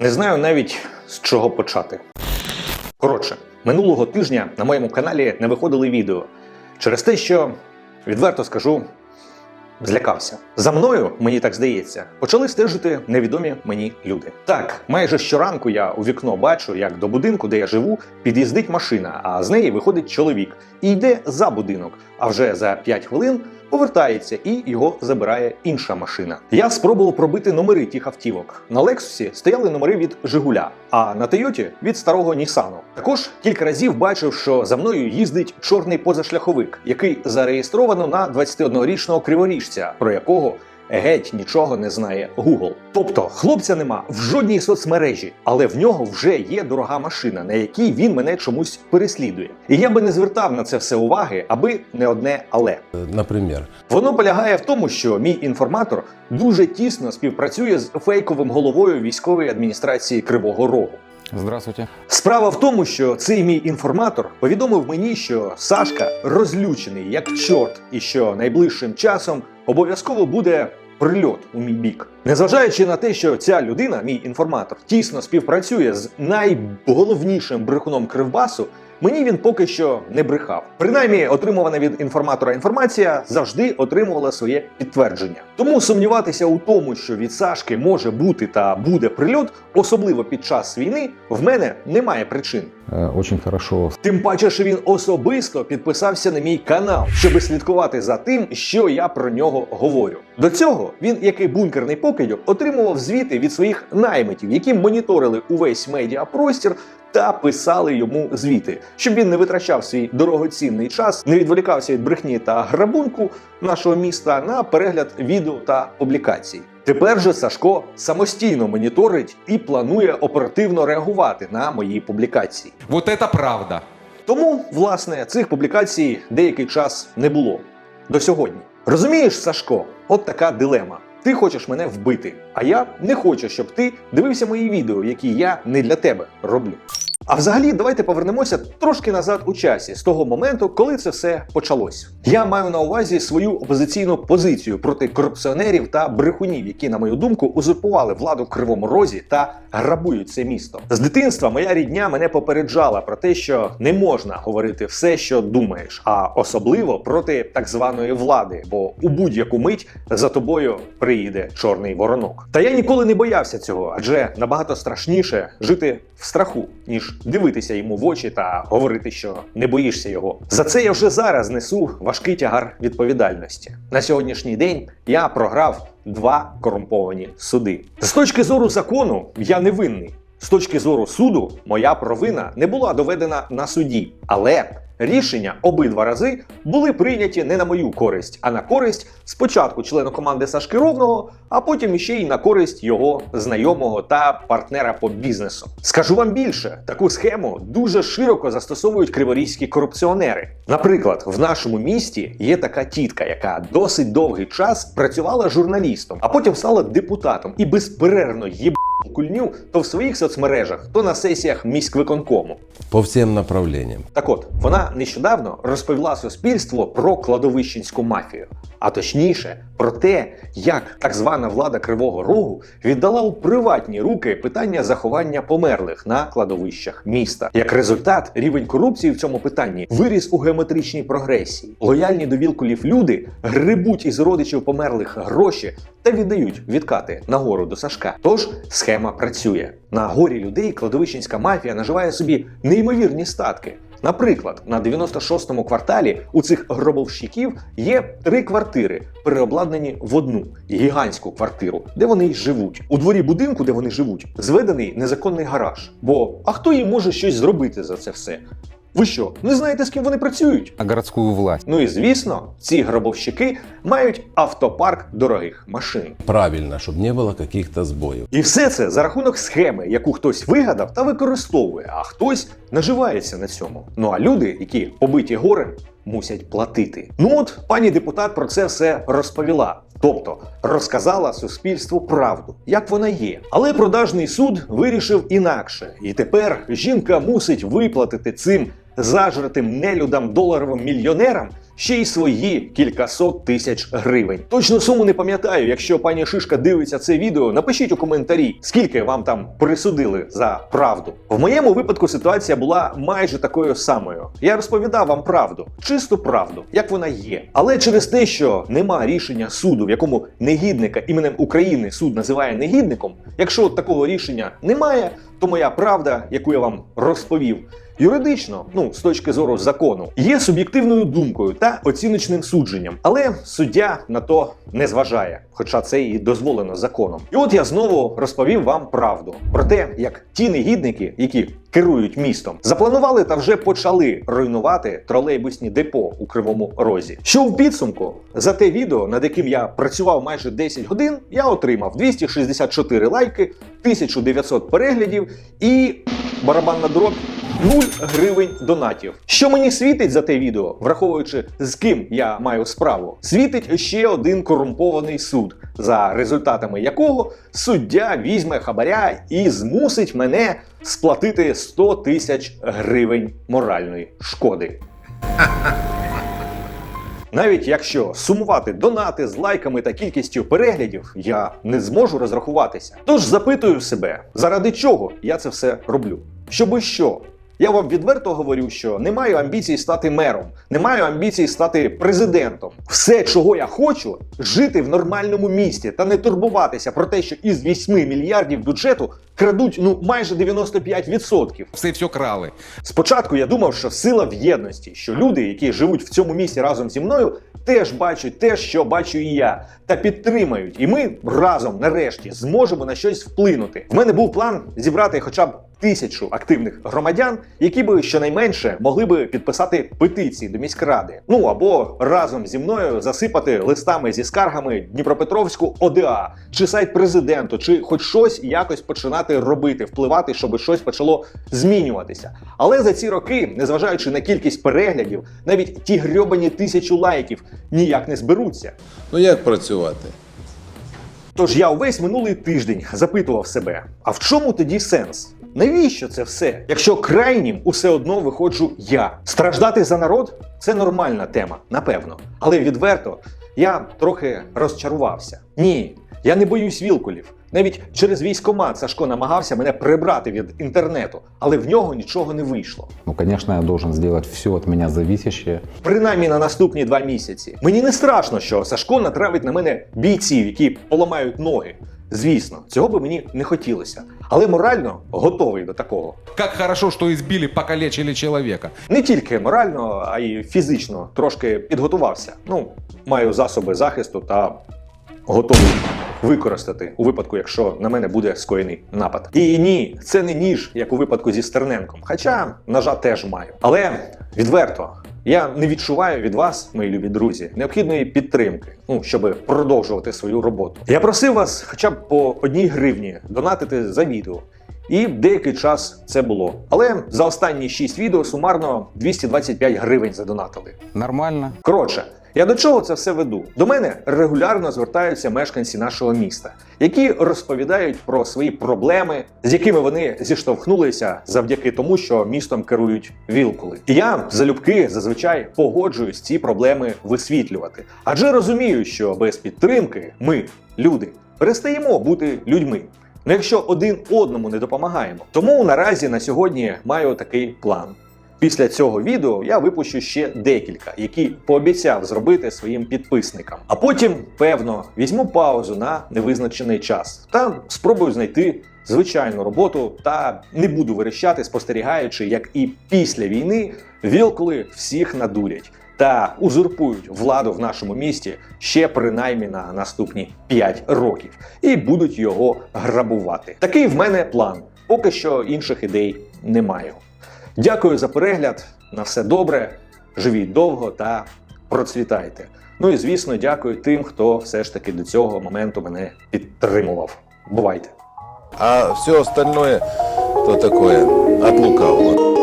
Не знаю навіть з чого почати. Коротше, минулого тижня на моєму каналі не виходили відео через те, що, відверто скажу, злякався. За мною, мені так здається, почали стежити невідомі мені люди. Так, майже щоранку я у вікно бачу, як до будинку, де я живу, під'їздить машина, а з неї виходить чоловік і йде за будинок. А вже за 5 хвилин повертається і його забирає інша машина. Я спробував пробити номери тих автівок. На Лексусі стояли номери від Жигуля, а на Тойоті від старого Нісану. Також кілька разів бачив, що за мною їздить чорний позашляховик, який зареєстровано на 21-річного криворіжця, про якого геть нічого не знає Google. Тобто хлопця нема в жодній соцмережі, але в нього вже є дорога машина, на якій він мене чомусь переслідує. І я би не звертав на це все уваги, аби не одне але. Например, Воно полягає в тому, що мій інформатор дуже тісно співпрацює з фейковим головою військової адміністрації Кривого Рогу. Здравствуйте. Справа в тому, що цей мій інформатор повідомив мені, що Сашка розлючений як чорт, і що найближчим часом обов'язково буде прильот у мій бік. Незважаючи на те, що ця людина, мій інформатор, тісно співпрацює з найголовнішим брехуном Кривбасу. Мені він поки що не брехав. Принаймні, отримувана від інформатора інформація завжди отримувала своє підтвердження. Тому сумніватися у тому, що від Сашки може бути та буде прильот, особливо під час війни, в мене немає причин. Э, Очень хорошо Тим паче, що він особисто підписався на мій канал, щоб слідкувати за тим, що я про нього говорю. До цього він, як і бункерний покидьок, отримував звіти від своїх наймитів, які моніторили увесь медіапростір та писали йому звіти, щоб він не витрачав свій дорогоцінний час, не відволікався від брехні та грабунку нашого міста на перегляд відео та публікацій. Тепер же Сашко самостійно моніторить і планує оперативно реагувати на мої публікації. Вот это правда. Тому, власне, цих публікацій деякий час не було до сьогодні. Розумієш, Сашко, от така дилема. Ти хочеш мене вбити, а я не хочу, щоб ти дивився мої відео, які я не для тебе роблю. А взагалі, давайте повернемося трошки назад у часі, з того моменту, коли це все почалось. Я маю на увазі свою опозиційну позицію проти корупціонерів та брехунів, які, на мою думку, узурпували владу в кривому розі та грабують це місто. З дитинства моя рідня мене попереджала про те, що не можна говорити все, що думаєш, а особливо проти так званої влади, бо у будь-яку мить за тобою приїде чорний воронок. Та я ніколи не боявся цього, адже набагато страшніше жити в страху, ніж дивитися йому в очі та говорити, що не боїшся його. За це я вже зараз несу важкий тягар відповідальності. На сьогоднішній день я програв два корумповані суди. З точки зору закону я не винний. З точки зору суду, моя провина не була доведена на суді, але рішення обидва рази були прийняті не на мою користь, а на користь спочатку члена команди Сашки Ровного, а потім іще й на користь його знайомого та партнера по бізнесу. Скажу вам більше, таку схему дуже широко застосовують криворізькі корупціонери. Наприклад, в нашому місті є така тітка, яка досить довгий час працювала журналістом, а потім стала депутатом і безперервно їб кульню то в своїх соцмережах, то на сесіях міськвиконкому. по всім направленням. Так от, вона нещодавно розповіла суспільству про кладовищенську мафію, а точніше про те, як так звана влада Кривого Рогу віддала у приватні руки питання заховання померлих на кладовищах міста. Як результат, рівень корупції в цьому питанні виріс у геометричній прогресії. Лояльні до вілкулів люди грибуть із родичів померлих гроші та віддають відкати нагору до Сашка. Тож схема працює. На горі людей кладовищенська мафія наживає собі неймовірні статки. Наприклад, на 96-му кварталі у цих гробовщиків є три квартири, переобладнані в одну гігантську квартиру, де вони й живуть. У дворі будинку, де вони живуть, зведений незаконний гараж. Бо а хто їм може щось зробити за це все? Ви що, не знаєте, з ким вони працюють? на городскую власть. Ну і звісно, ці гробовщики мають автопарк дорогих машин. Правильно, чтобы не было каких-то сбоев. І все це за рахунок схеми, яку хтось вигадав та використовує, а хтось наживається на цьому. Ну а люди, які побиті горем, мусять платити. Ну от пані депутат про це все розповіла. Тобто розказала суспільству правду, як вона є. Але продажний суд вирішив інакше, і тепер жінка мусить виплатити цим зажратим нелюдам доларовим мільйонерам ще й свої кількасот тисяч гривень. Точну суму не пам'ятаю. Якщо пані Шишка дивиться це відео, напишіть у коментарі, скільки вам там присудили за правду. В моєму випадку ситуація була майже такою самою. Я розповідав вам правду, чисту правду, як вона є. Але через те, що нема рішення суду, в якому негідника іменем України суд називає негідником, якщо такого рішення немає, то моя правда, яку я вам розповів, юридично, ну з точки зору закону, є суб'єктивною думкою та оціночним судженням, але суддя на то не зважає, хоча це і дозволено законом. І от я знову розповів вам правду про те, як ті негідники, які керують містом, запланували та вже почали руйнувати тролейбусні депо у Кривому Розі. Що в підсумку за те відео, над яким я працював майже 10 годин, я отримав 264 лайки, 1900 переглядів і барабанна дробь 0 гривень донатів. Що мені світить за те відео, враховуючи з ким я маю справу, світить ще один корумпований суд, за результатами якого суддя візьме хабаря і змусить мене сплатити 100 тисяч гривень моральної шкоди. Навіть якщо сумувати донати з лайками та кількістю переглядів, я не зможу розрахуватися. Тож запитую себе, заради чого я це все роблю? Щоби що? Я вам відверто говорю, що не маю амбіцій стати мером, не маю амбіцій стати президентом. Все, чого я хочу, жити в нормальному місті та не турбуватися про те, що із 8 мільярдів бюджету крадуть ну майже 95%. Все все крали. Спочатку я думав, що сила в єдності, що люди, які живуть в цьому місті разом зі мною, теж бачать те, що бачу і я, та підтримають. І ми разом, нарешті, зможемо на щось вплинути. В мене був план зібрати хоча б тисячу активних громадян, які би щонайменше могли би підписати петиції до міськради. Ну або разом зі мною засипати листами зі скаргами Дніпропетровську ОДА, чи сайт президенту, чи хоч щось якось починати робити, впливати, щоб щось почало змінюватися. Але за ці роки, незважаючи на кількість переглядів, навіть ті грьобані тисячу лайків ніяк не зберуться. Ну як працювати? Тож я увесь минулий тиждень запитував себе: а в чому тоді сенс? Навіщо це все? Якщо крайнім усе одно виходжу я. Страждати за народ це нормальна тема, напевно. Але відверто я трохи розчарувався. Ні, я не боюсь вілкулів. Навіть через військомат Сашко намагався мене прибрати від інтернету, але в нього нічого не вийшло. Ну, конечно, я должен сделать все от меня зависящее. Принаймні на наступні два місяці. Мені не страшно, що Сашко натравить на мене бійців, які поламають ноги. Звісно, цього би мені не хотілося, але морально готовий до такого. Как хорошо, что избили, покалечили человека. Не тільки морально, а й фізично трошки підготувався. Ну, маю засоби захисту та готовий використати у випадку, якщо на мене буде скоєний напад. І ні, це не ніж, як у випадку зі Стерненком. Хоча ножа теж маю. Але відверто. Я не відчуваю від вас, мої любі друзі, необхідної підтримки, ну щоб продовжувати свою роботу. Я просив вас, хоча б по одній гривні донатити за відео. І деякий час це було. Але за останні 6 відео сумарно 225 гривень задонатили. Нормально. Коротше, я до чого це все веду? До мене регулярно звертаються мешканці нашого міста, які розповідають про свої проблеми, з якими вони зіштовхнулися завдяки тому, що містом керують вілкули. І я залюбки зазвичай погоджуюсь ці проблеми висвітлювати, адже розумію, що без підтримки ми, люди, перестаємо бути людьми. Ну, якщо один одному не допомагаємо. Тому наразі на сьогодні маю такий план. Після цього відео я випущу ще декілька, які пообіцяв зробити своїм підписникам. А потім, певно, візьму паузу на невизначений час та спробую знайти звичайну роботу та не буду верещати, спостерігаючи, як і після війни вілкули всіх надурять та узурпують владу в нашому місті ще принаймні на наступні 5 років і будуть його грабувати. Такий в мене план. Поки що інших ідей не маю. Дякую за перегляд. На все добре. Живіть довго та процвітайте. Ну і звісно, дякую тим, хто все ж таки до цього моменту мене підтримував. Бувайте! А все остальное, то такое, от лукавого.